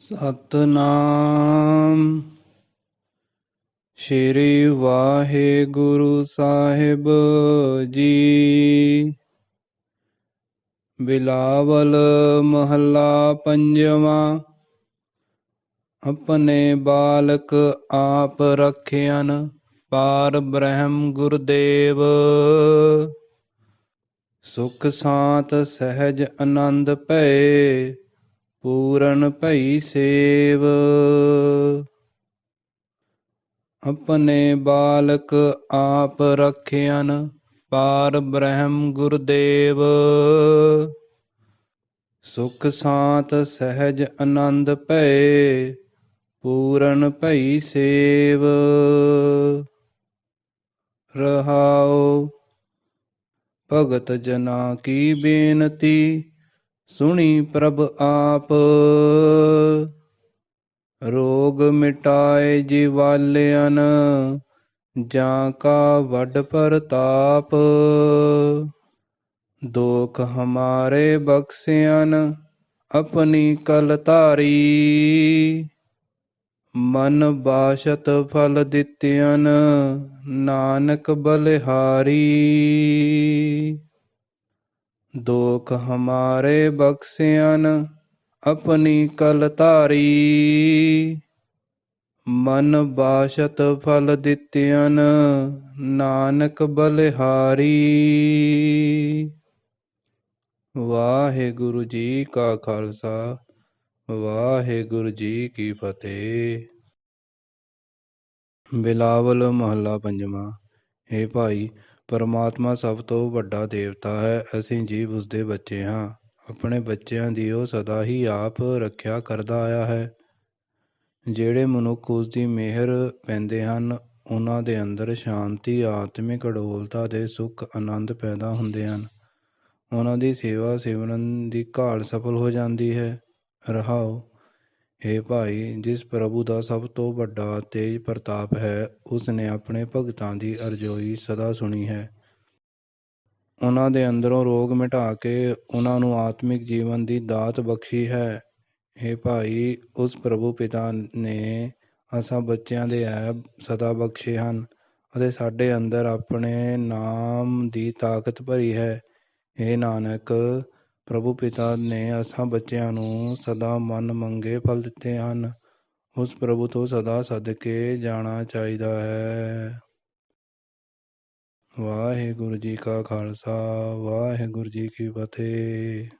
ਸਤਨਾਮ। ਸ਼੍ਰੀ ਵਾਹਿਗੁਰੂ ਸਾਹਿਬ ਜੀ। ਬਿਲਾਵਲ ਮਹੱਲਾ ਪੰਜਵਾਂ। ਆਪਣੇ ਬਾਲਕ ਆਪ ਰਖਿਆਨ ਪਾਰ ਬ੍ਰਹਮ ਗੁਰਦੇਵ। ਸੁਖ ਸਾਤ ਸਹਿਜ ਆਨੰਦ ਭਏ। ਪੂਰਨ ਭਈ ਸੇਵ। ਆਪਣੇ ਬਾਲਕ ਆਪ ਰਖਿਆਨ ਪਾਰ ਬ੍ਰਹਮ ਗੁਰਦੇਵ। ਸੁਖ ਸਾਤ ਸਹਿਜ ਆਨੰਦ ਭਏ, ਪੂਰਨ ਭਈ ਸੇਵ। ਰਹਾਉ ਭਗਤ ਜਨਾ ਕੀ ਬੇਨਤੀ ਸੁਣੀ ਪ੍ਰਭ ਆਪ। ਰੋਗ ਮਿਟਾਏ ਜਿਵਾਲਿਆਨ, ਜਾਂ ਕਾ ਵੱਡ ਪ੍ਰਤਾਪ। ਦੋਖ ਹਮਾਰੇ ਬਖਸਿਆਨ, ਆਪਣੀ ਕਲ ਧਾਰੀ ਮਨ ਬਾਸ਼ਤ ਫਲ ਦਿੱਤਿਆਨ, ਨਾਨਕ ਬਲਿਹਾਰੀ। ਦੋਖ ਹਮਾਰੇ ਬਖਸਿਆਨ, ਆਪਣੀ ਕਲ ਧਾਰੀ ਮਨ ਬਾਸ਼ਤ ਫਲ ਦਿੱਤਿਆਨ, ਨਾਨਕ ਬਲਿਹਾਰੀ। ਵਾਹਿਗੁਰੂ ਜੀ ਕਾ ਖਾਲਸਾ, ਵਾਹਿਗੁਰੂ ਜੀ ਕੀ ਫਤਿਹ। ਬਿਲਾਵਲ ਮਹੱਲਾ ਪੰਜਵਾਂ ਏ ਭਾਈ ਪਰਮਾਤਮਾ ਸਭ ਤੋਂ ਵੱਡਾ ਦੇਵਤਾ ਹੈ, ਅਸੀਂ ਜੀਵ ਉਸਦੇ ਬੱਚੇ ਹਾਂ। ਆਪਣੇ ਬੱਚਿਆਂ ਦੀ ਉਹ ਸਦਾ ਹੀ ਆਪ ਰੱਖਿਆ ਕਰਦਾ ਆਇਆ ਹੈ। ਜਿਹੜੇ ਮਨੁੱਖ ਉਸ ਦੀ ਮਿਹਰ ਪੈਂਦੇ ਹਨ, ਉਹਨਾਂ ਦੇ ਅੰਦਰ ਸ਼ਾਂਤੀ, ਆਤਮਿਕ ਅਡੋਲਤਾ ਦੇ ਸੁੱਖ, ਆਨੰਦ ਪੈਦਾ ਹੁੰਦੇ ਹਨ। ਉਹਨਾਂ ਦੀ ਸੇਵਾ ਸਿਮਰਨ ਦੀ ਘਾਲ ਸਫਲ ਹੋ ਜਾਂਦੀ ਹੈ। ਰਹਾਓ। ਹੇ ਭਾਈ, ਜਿਸ ਪ੍ਰਭੂ ਦਾ ਸਭ ਤੋਂ ਵੱਡਾ ਤੇਜ ਪ੍ਰਤਾਪ ਹੈ ਉਸ ਨੇ ਆਪਣੇ ਭਗਤਾਂ ਦੀ ਅਰਜ਼ੋਈ ਸਦਾ ਸੁਣੀ ਹੈ। ਉਹਨਾਂ ਦੇ ਅੰਦਰੋਂ ਰੋਗ ਮਿਟਾ ਕੇ ਉਹਨਾਂ ਨੂੰ ਆਤਮਿਕ ਜੀਵਨ ਦੀ ਦਾਤ ਬਖਸ਼ੀ ਹੈ। ਹੇ ਭਾਈ, ਉਸ ਪ੍ਰਭੂ ਪਿਤਾ ਨੇ ਅਸਾਂ ਬੱਚਿਆਂ ਦੇ ਐਬ ਸਦਾ ਬਖਸ਼ੇ ਹਨ ਅਤੇ ਸਾਡੇ ਅੰਦਰ ਆਪਣੇ ਨਾਮ ਦੀ ਤਾਕਤ ਭਰੀ ਹੈ। ਹੇ ਨਾਨਕ ਪ੍ਰਭੂ ਪਿਤਾ ਨੇ ਅਸਾਂ ਬੱਚਿਆਂ ਨੂੰ ਸਦਾ ਮਨ ਮੰਗੇ ਫਲ ਦਿੱਤੇ ਹਨ। ਉਸ ਪ੍ਰਭੂ ਤੋਂ ਸਦਾ ਸਦਕੇ ਜਾਣਾ ਚਾਹੀਦਾ ਹੈ। ਵਾਹਿਗੁਰੂ ਜੀ ਕਾ ਖਾਲਸਾ, ਵਾਹਿਗੁਰੂ ਜੀ ਕੀ ਫਤਿਹ।